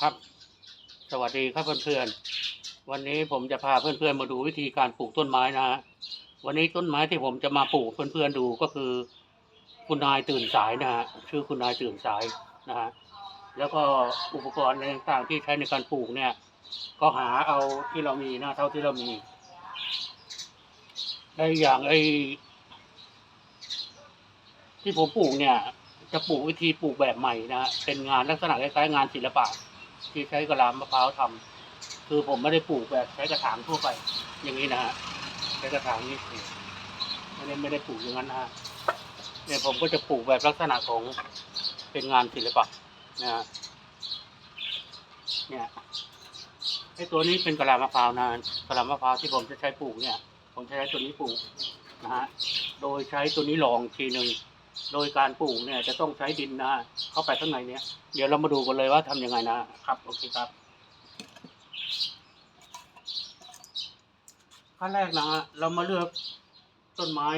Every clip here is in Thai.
ครับ สวัสดีครับเพื่อนๆ วันนี้ผมจะพาเพื่อนๆมาดูวิธีการปลูกต้นไม้นะฮะ วันนี้ต้นไม้ที่ผมจะมาปลูกเพื่อนๆดูก็คือ คุณนายตื่นสายนะฮะ ชื่อคุณนายตื่นสายนะฮะ แล้วก็อุปกรณ์อะไรต่างๆที่ใช้ในการปลูกเนี่ย ก็หาเอาที่เรามีนะเท่าที่เรามีได้อย่างไอที่ผมปลูกเนี่ย จะปลูกวิธีปลูกแบบใหม่นะฮะเป็นงานลักษณะคล้ายๆงานศิลปะ ที่ใช้กระลามะพร้าวทำคือผมไม่ได้ปลูกแบบใช้กระถางทั่วไป อย่างนี้นะฮะใช้กระถางนี่ไม่ได้ไม่ได้ปลูกอย่างนั้นนะฮะเนี่ยผมก็จะปลูกแบบลักษณะของเป็นงานศิลปะนะฮะเนี่ยไอ้ตัวนี้เป็นกระลามะพร้าวนะกระลามะพร้าวที่ผมจะใช้ปลูกเนี่ย ผมจะใช้ตัวนี้ปลูกนะฮะโดยใช้ตัวนี้รองทีหนึ่ง โดยการปลูกเนี่ยจะต้องใช้ดินนะเข้าไปข้างในเนี่ยเดี๋ยวเรามาดูกันเลยว่าทำยังไงนะครับโอเคครับขั้นแรกนะฮะเรามาเลือกต้นไม้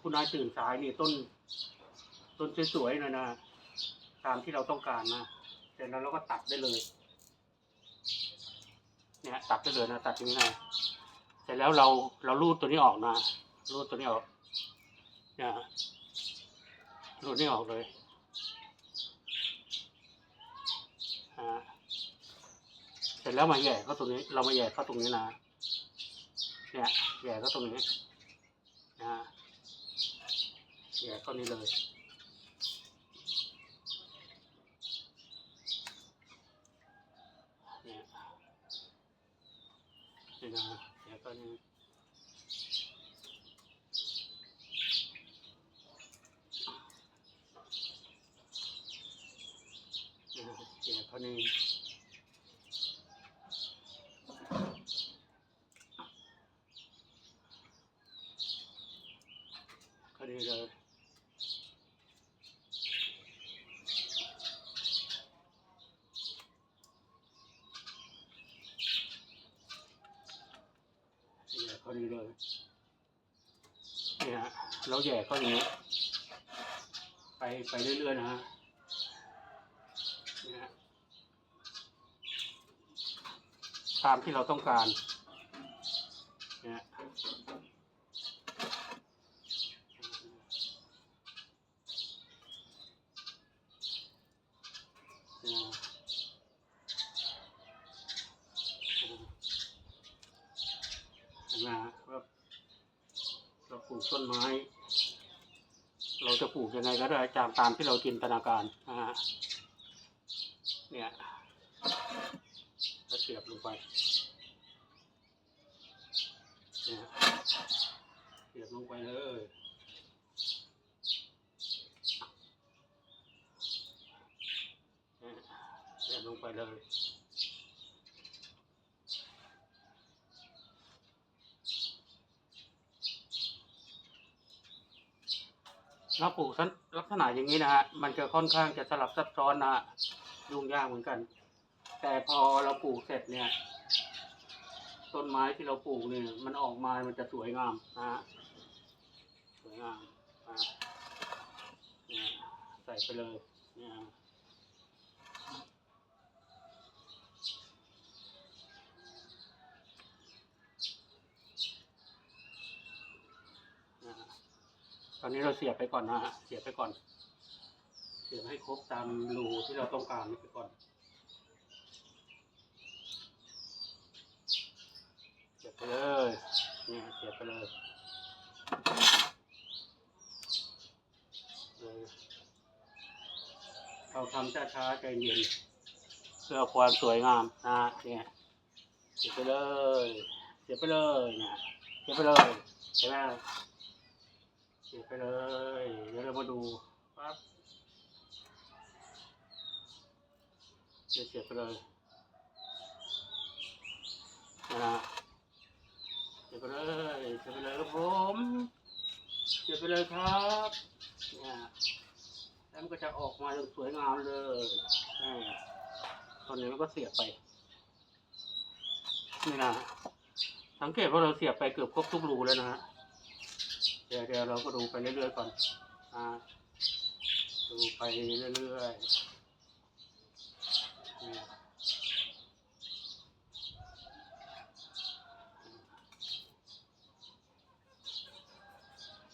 คุณนายตื่นสายนี่ต้น ต้นสวยๆนะนะตามที่เราต้องการนะเสร็จแล้วเราก็ตัดได้เลย เนี่ยตัดได้เลยนะตัดอย่างนี้นะเสร็จแล้วเราเรารูดตัวนี้ออกนะรูดตัวนี้ออกเนี่ ยรูดนี่ออกเลยเสร็จแล้วมาแย่เข้าตรงนี้ เรามาแย่เข้าตรงนี้นะเนี่ยแย่เข้าตรงนี้นะแย่เข้านี้เลยเนี่ยนะแย่เข้านี้นะแหย่เข้านี้ ก็ ดีเลยแย่ก็ดีเลยเนี่ยฮะเราแย่ก็อย่างนี้ ไปไปเรื่อยๆนะฮะตามที่เราต้องการเนี่ย นะนะว่าเราป ลูกต้นไม้ เราจะปลูกยังไงก็ได้ตามตามที่เราจินตนาการนะฮะเนี่ยเราเสียบลงไปเนี่ยเสียบลงไปเลยเนี่ยเสียบลงไปเลย เราปลูกลักษณะอย่างนี้นะฮะ มันจะค่อนข้างจะสลับซับซ้อนนะฮะยุ่งยากเหมือนกัน แต่พอเราปลูกเสร็จเนี่ย ต้นไม้ที่เราปลูกเนี่ยมันออกมา มันจะสวยงามนะฮะ สวยงามนะใส่ไปเลยเนี่ยนะฮะ ต อนนี้เราเสียบไปก่อนนะฮะเสียบไปก่อน เสียบให้ครบตามรูที่เราต้องการนี่ไปก่อน เสียบไปเลยเนี่ยเสียบไปเลยเออเราทำช้าๆใจเย็นเพื่อความสวยงามนะเนี่ยเสียบไปเลย เสียบไปเลยเนี่ยเสียบไปเลยเห็นไหม เสียไปเลย เดี๋ยวเรามาดูปั๊บเดี๋ยวเสียบไปเลยนะฮะเสียบไปเลยเสียบไปเลยครับผมเสียบไปเลยครับเนี่ยแล้วมันก็จะออกมาอย่างสวยงามเลยตอนนี้เราก็เสียบไปนี่นะสังเกตว่าเราเสียบไปเกือบครบทุกรูแล้วนะฮะ เดี๋ยวเดี๋ยวเราก็ดูไปเรื่อยๆก่อนอ่าดูไปเรื่อยๆ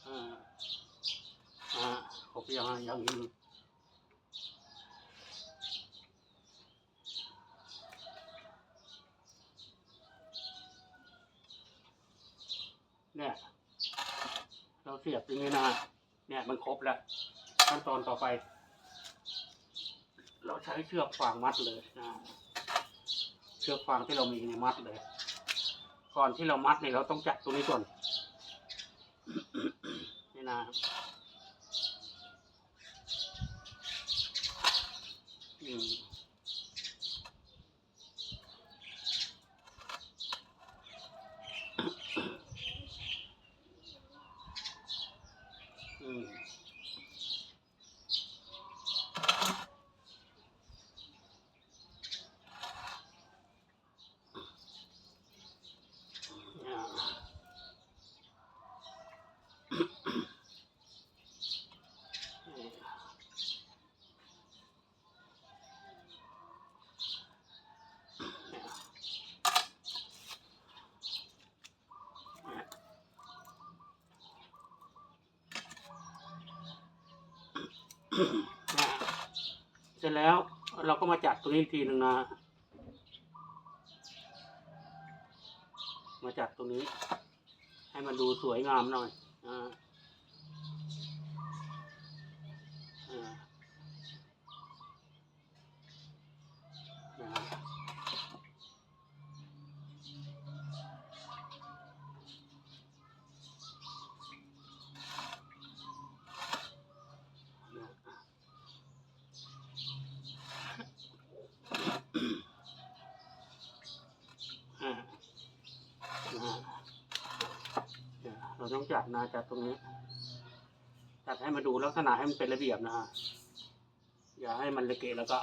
อ่าอ่าผมยังยั，我不要养鱼。 เราเสียบอย่างนี้นะเนี่ยมันครบแล้วขั้นตอนต่อไป เราใช้เชือกฟางมัดเลยนะเชือกฟางที่เรามีเนี่ยมัดเลย ก่อนที่เรามัดเนี่ยเราต้องจัดตรงนี้ก่อนนี่นะครับอืมอืมเนี่ยนี่เนี่ยเนี่ย เสร็จแล้วเราก็มาจัดตรงนี้ทีหนึ่งนะ มาจัดตรงนี้ ให้มันดูสวยงามหน่อยอ่าอ่านะครับอ่า นะฮะเดี๋ยวเรา ต้องจัดนะจัดตรงนี้ จัดให้มาดูลักษณะให้มันเป็นระเบียบนะฮะอย่าให้มันระเกะแล้วก็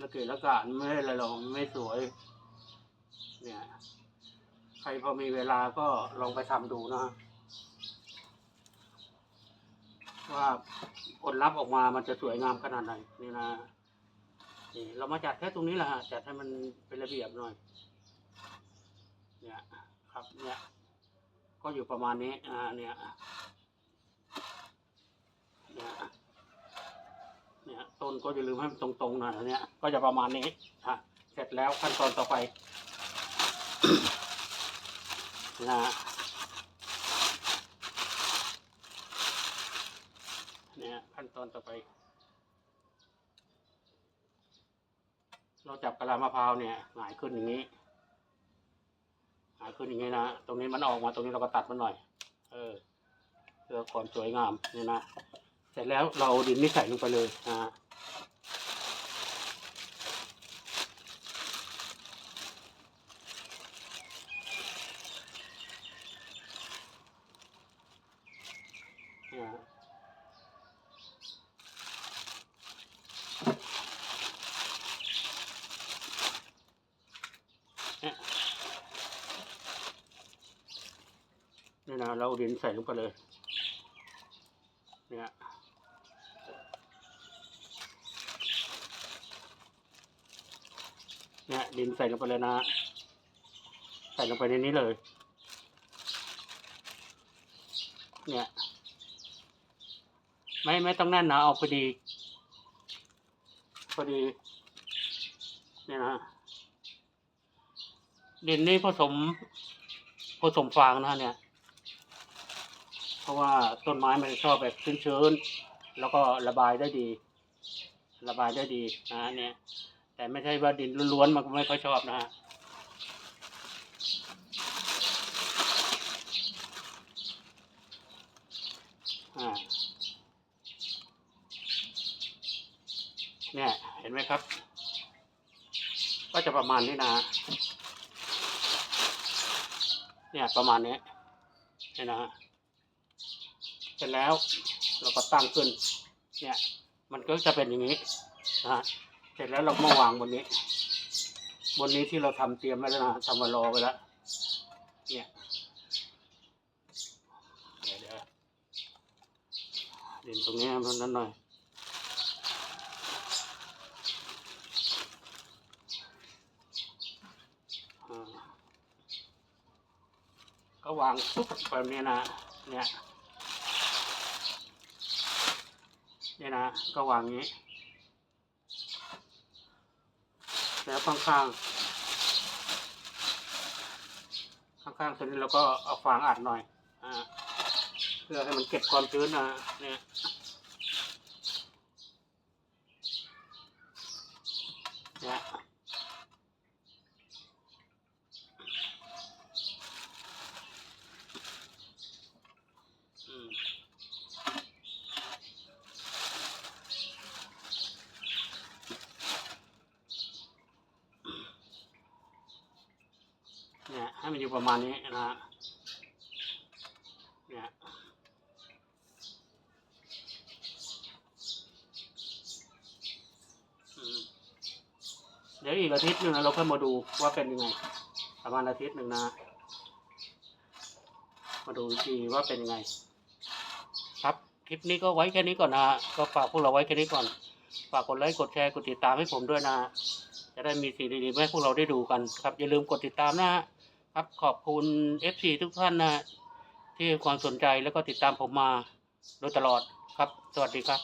ระเกะแล้วก็ไม่ได้อะไรหรอกไม่สวย เนี่ย ใครพอมีเวลาก็ลองไปทำดูนะว่าผลลัพธ์ออกมามันจะสวยงามขนาดไหนนี่นะนี่เรามาจัดแค่ตรงนี้แหละฮะจัดให้มันเป็นระเบียบหน่อย เนี่ย ครับเนี่ย ก็อยู่ประมาณนี้อ่าเนี่ยเนี่ยเนี่ยต้นก็อย่าลืมให้มันตรงๆหน่อยเนี่ยก็จะประมาณนี้อะเสร็จแล้วขั้นตอนต่อไปนะเนี่ยขั้นตอนต่อไป เราจับกระลามะพร้าวเนี่ยหงายขึ้นอย่างนี้ หาขึ้นอย่างนี้นะ ตรงนี้มันออกมาตรงนี้เราก็ตัดมันหน่อย เออ เพื่อความสวยงามนี่นะ เสร็จแล้วเราเอาดินนี่ใส่ลงไปเลยนะฮะเนี่ยเนี่ย นี่นะเราดินใส่ลงไปเลย เนี่ยเนี่ยดินใส่ลงไปเลยนะใส่ลงไปในนี้เลย เนี่ย ไม่ไม่ต้องแน่นนะเอาพอดีพอดีเนี่ยนะดินนี่ผสมผสมฟางนะเนี่ย ราะว่าต้นไม้มันชอบแบบชื้นๆ แล้วก็ระบายได้ดี ระบายได้ดีนะเนี่ยแต่ไม่ใช่ว่าดินล้วนๆมันก็ไม่ค่อยชอบนะฮะเนี่ยเห็นไหมครับ ก็จะประมาณนี้นะเนี่ยประมาณนี้เนี่ยนะฮะ เสร็จแล้วเราก็ตั้งขึ้น เนี่ย มันก็จะเป็นอย่างนี้นะฮะเสร็จแล้วเรามาวางบนนี้ บนนี้ที่เราทำเตรียมไว้แล้วนะทำมารอไว้แล้วเนี่ยเดี๋ยวเดี๋ยวดินตรงนี้มันนั้นหน่อยก็วางปุ๊บแบบนี้นะเนี่ย เนี่ยนะก็วางอย่างนี้ แล้วข้างๆข้างๆตัวนี้เราก็เอาฟางอัดหน่อยอ่าเพื่อให้มันเก็บความชื้นนะเนี่ยเนี่ยอืมเนี่ยให้ มันอยู่ประมาณนี้นะฮะเนี่ยเดี๋ยวอีกอาทิตย์หนึ่งนะเราค่อยมาดูว่าเป็นยังไง ประมาณอาทิตย์หนึ่งนะ มาดูทีว่าเป็นยังไง ครับคลิปนี้ก็ไว้แค่นี้ก่อนนะฮะก็ฝากพวกเราไว้แค่นี้ก่อน ฝากกดไลค์กดแชร์กดติดตามให้ผมด้วยนะ จะได้มีสิ่งดีๆให้พวกเราได้ดูกันครับอย่าลืมกดติดตามนะฮะ ครับขอบคุณ FC ทุกท่านนะที่ความสนใจแล้วก็ติดตามผมมาโดยตลอดครับ สวัสดีครับ